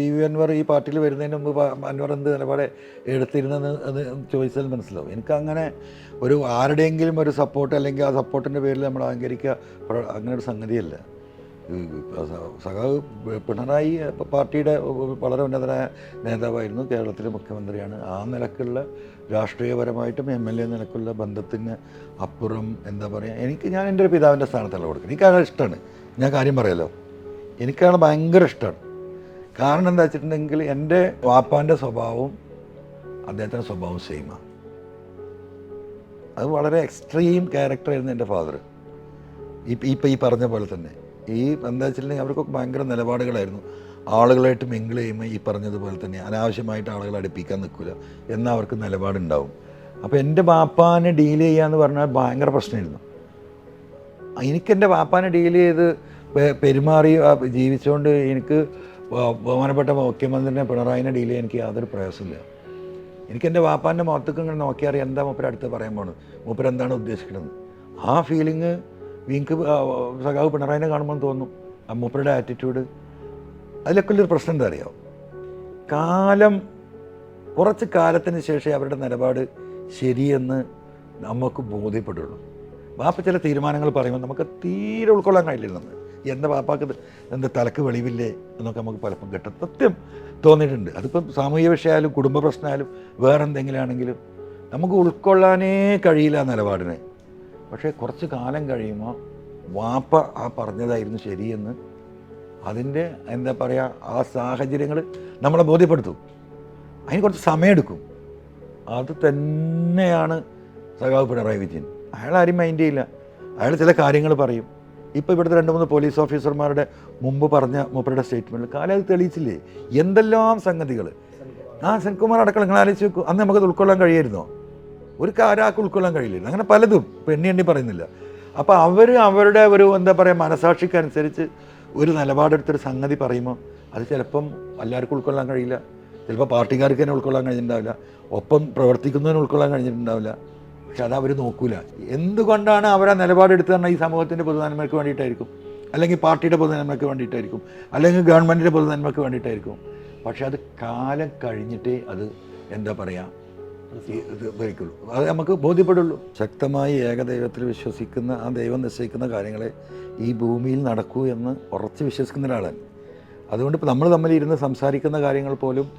P V Anwar ഈ പാർട്ടിയിൽ വരുന്നതിന് മുമ്പ് അൻവർ എന്ത് നിലപാട് എടുത്തിരുന്നെന്ന് അത് ചോദിച്ചാൽ മനസ്സിലാവും. എനിക്കങ്ങനെ ഒരു ആരുടെയെങ്കിലും ഒരു സപ്പോർട്ട് അല്ലെങ്കിൽ ആ സപ്പോർട്ടിന്റെ പേരിൽ നമ്മൾ അഹങ്കരിക്കുക അങ്ങനെ ഒരു സംഗതിയല്ല. സഖാവ് പിണറായി പാർട്ടിയുടെ വളരെ ഉന്നതനായ നേതാവായിരുന്നു. കേരളത്തിലെ മുഖ്യമന്ത്രിയാണ്. ആ നിലക്കുള്ള രാഷ്ട്രീയപരമായിട്ടും എം എൽ എ നിലക്കുള്ള ബന്ധത്തിന് അപ്പുറം എന്താ പറയുക എനിക്ക് ഞാൻ എന്റെ ഒരു പിതാവിന്റെ സ്ഥാനത്തല്ല കൊടുക്കുന്നത്. എനിക്കാണ് ഇഷ്ടമാണ്. ഞാൻ കാര്യം പറയാലോ എനിക്കാണ് ഭയങ്കര ഇഷ്ടമാണ്. കാരണം എന്താ വെച്ചിട്ടുണ്ടെങ്കിൽ എന്റെ വാപ്പാന്റെ സ്വഭാവവും അദ്ദേഹത്തിന്റെ സ്വഭാവവും സെയിമാണ് അത് വളരെ എക്സ്ട്രീം ക്യാരക്ടർ ആയിരുന്നു എന്റെ ഫാദർ ഇപ്പം ഈ പറഞ്ഞ പോലെ തന്നെ. ഈ എന്താ വെച്ചിട്ടുണ്ടെങ്കിൽ അവർക്കൊക്കെ ഭയങ്കര നിലപാടുകളായിരുന്നു. ആളുകളായിട്ട് മിങ്കിൾ ചെയ്യുമ്പോൾ ഈ പറഞ്ഞതുപോലെ തന്നെ. അനാവശ്യമായിട്ട് ആളുകളെ അടുപ്പിക്കാൻ നിൽക്കില്ല. എന്നാൽ അവർക്ക് നിലപാടുണ്ടാവും. അപ്പോൾ എന്റെ വാപ്പാനെ ഡീൽ ചെയ്യാന്ന് പറഞ്ഞാൽ ഭയങ്കര പ്രശ്നമായിരുന്നു. എനിക്കെന്റെ വാപ്പാനെ ഡീൽ ചെയ്ത് പെരുമാറി ജീവിച്ചുകൊണ്ട് എനിക്ക് ബഹുമാനപ്പെട്ട മുഖ്യമന്ത്രിനെ പിണറായിനെ ഡീൽ ചെയ്യാൻ എനിക്ക് യാതൊരു പ്രയാസമില്ല. എനിക്ക് എന്റെ വാപ്പാന്റെ മുഖത്തേക്ക് ഇങ്ങനെ നോക്കിയാൽ എന്താ മൂപ്പര് അടുത്ത് പറയാൻ പോണത്. മൂപ്പര് എന്താണ് ഉദ്ദേശിക്കുന്നത് ആ ഫീലിങ് വീക്ക് സഖാവ് പിണറായിനെ കാണുമ്പോൾ തോന്നും. ആ മൂപ്പരുടെ ആറ്റിറ്റ്യൂഡ് അതിലൊക്കെ ഉള്ളൊരു പ്രശ്നം എന്താ അറിയാം? കാലം കുറച്ച് കാലത്തിന് ശേഷം അവരുടെ നിലപാട് ശരിയെന്ന് നമുക്ക് ബോധ്യപ്പെടുള്ളൂ. വാപ്പ ചില തീരുമാനങ്ങൾ പറയുമ്പോൾ നമുക്ക് തീരെ ഉൾക്കൊള്ളാൻ കഴിയില്ല നമ്മൾ എന്താ പാപ്പാക്ക് എന്റെ തലക്ക് വെളിവില്ലേ എന്നൊക്കെ നമുക്ക് പലപ്പം കിട്ടും സത്യം തോന്നിയിട്ടുണ്ട്. അതിപ്പം സാമൂഹിക വിഷയമായാലും കുടുംബ പ്രശ്നമായാലും വേറെ എന്തെങ്കിലും ആണെങ്കിലും നമുക്ക് ഉൾക്കൊള്ളാനേ കഴിയില്ല നിലപാടിനെ. പക്ഷേ കുറച്ച് കാലം കഴിയുമ്പോൾ വാപ്പ ആ പറഞ്ഞതായിരുന്നു ശരിയെന്ന് അതിന്റെ എന്താ പറയുക ആ സാഹചര്യങ്ങൾ നമ്മളെ ബോധ്യപ്പെടുത്തും. അതിന് കുറച്ച് സമയമെടുക്കും അത് തന്നെയാണ് സഖാവ് പിണറായി വിജയൻ. അയാൾ ആരും മൈൻഡ് ചെയ്യില്ല. അയാൾ ചില കാര്യങ്ങൾ പറയും. ഇപ്പോൾ ഇവിടുത്തെ രണ്ട് മൂന്ന് പോലീസ് ഓഫീസർമാരുടെ മുമ്പ് പറഞ്ഞ മൂപ്പരുടെ സ്റ്റേറ്റ്മെന്റിൽ കാലം തെളിയിച്ചില്ലേ? എന്തെല്ലാം സംഗതികൾ? ആ സെൻകുമാർ അടക്കം നിങ്ങൾ ആലോചിച്ച് നോക്കൂ. അന്ന് നമുക്കത് ഉൾക്കൊള്ളാൻ കഴിയായിരുന്നോ? ഒരു കാരാക്ക് ഉൾക്കൊള്ളാൻ കഴിയില്ല അങ്ങനെ പലതും. പെണ്ണി എണ്ണി എണ്ണി പറയുന്നില്ല. അപ്പോൾ അവർ അവരുടെ ഒരു എന്താ പറയുക മനസാക്ഷിക്കനുസരിച്ച് ഒരു നിലപാടെടുത്തൊരു സംഗതി പറയുമ്പോൾ അത് ചിലപ്പം എല്ലാവർക്കും ഉൾക്കൊള്ളാൻ കഴിയില്ല. ചിലപ്പോൾ പാർട്ടിക്കാർക്ക് തന്നെ ഉൾക്കൊള്ളാൻ കഴിഞ്ഞിട്ടുണ്ടാവില്ല. ഒപ്പം പ്രവർത്തിക്കുന്നതിന് ഉൾക്കൊള്ളാൻ കഴിഞ്ഞിട്ടുണ്ടാവില്ല. പക്ഷെ അത് അവർ നോക്കൂല. എന്തുകൊണ്ടാണ് അവരാ നിലപാടെടുത്ത് തന്നെ ഈ സമൂഹത്തിന്റെ പൊതുനന്മയ്ക്ക് വേണ്ടിയിട്ടായിരിക്കും? അല്ലെങ്കിൽ പാർട്ടിയുടെ പൊതുനന്മയ്ക്ക് വേണ്ടിയിട്ടായിരിക്കും? അല്ലെങ്കിൽ ഗവൺമെന്റിന്റെ പൊതുനന്മയ്ക്ക് വേണ്ടിയിട്ടായിരിക്കും? പക്ഷെ അത് കാലം കഴിഞ്ഞിട്ടേ അത് എന്താ പറയുക ഉപയോഗിക്കുള്ളൂ അത് നമുക്ക് ബോധ്യപ്പെടുള്ളൂ. ശക്തമായി ഏകദൈവത്തിൽ വിശ്വസിക്കുന്ന ആ ദൈവം നിശ്ചയിക്കുന്ന കാര്യങ്ങളെ ഈ ഭൂമിയിൽ നടക്കൂ എന്ന് ഉറച്ച് വിശ്വസിക്കുന്ന ഒരാളാണ് അതുകൊണ്ട് ഇപ്പോൾ നമ്മൾ തമ്മിൽ ഇരുന്ന് സംസാരിക്കുന്ന കാര്യങ്ങൾ പോലും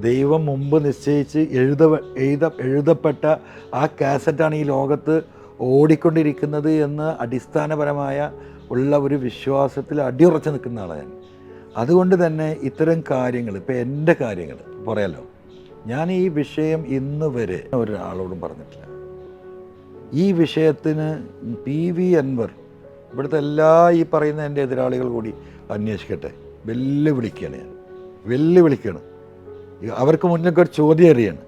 ദൈവം മുമ്പ് നിശ്ചയിച്ച് എഴുത എഴുത എഴുതപ്പെട്ട ആ കാസറ്റാണ് ഈ ലോകത്ത് ഓടിക്കൊണ്ടിരിക്കുന്നത് എന്ന് അടിസ്ഥാനപരമായ ഉള്ള ഒരു വിശ്വാസത്തിൽ അടിയുറച്ച് നിൽക്കുന്ന ആളാണ് അതുകൊണ്ട് തന്നെ ഇത്തരം കാര്യങ്ങൾ ഇപ്പോൾ എന്റെ കാര്യങ്ങൾ പറയാലോ? ഞാൻ ഈ വിഷയം ഇന്ന് വരെ ഒരാളോടും പറഞ്ഞിട്ടില്ല. ഈ വിഷയത്തിന് പി വി അൻവർ ഇവിടുത്തെ എല്ലാ ഈ പറയുന്ന എന്റെ എതിരാളികൾ കൂടി അന്വേഷിക്കട്ടെ. വെല്ലുവിളിക്കുകയാണ് ഞാൻ. വെല്ലുവിളിക്കുകയാണ് അവർക്ക് മുന്നൊക്കെ ഒരു ചോദ്യം അറിയാണ്.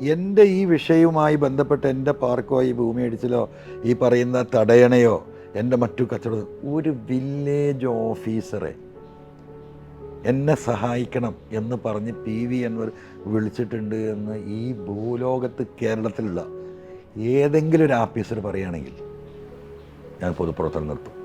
എന്റെ ഈ വിഷയവുമായി ബന്ധപ്പെട്ട് എന്റെ പാർക്കോ ഈ ഭൂമി അടിച്ചിലോ ഈ പറയുന്ന തടയണയോ എന്റെ മറ്റു കച്ചവടം ഒരു വില്ലേജ് ഓഫീസറെ എന്നെ സഹായിക്കണം എന്ന് പറഞ്ഞ് പി വി അൻവർ വിളിച്ചിട്ടുണ്ട് എന്ന് ഈ ഭൂലോകത്ത് കേരളത്തിലുള്ള ഏതെങ്കിലും ഒരു ആഫീസർ പറയുകയാണെങ്കിൽ ഞാൻ പൊതുപ്രവർത്തനം നിർത്തും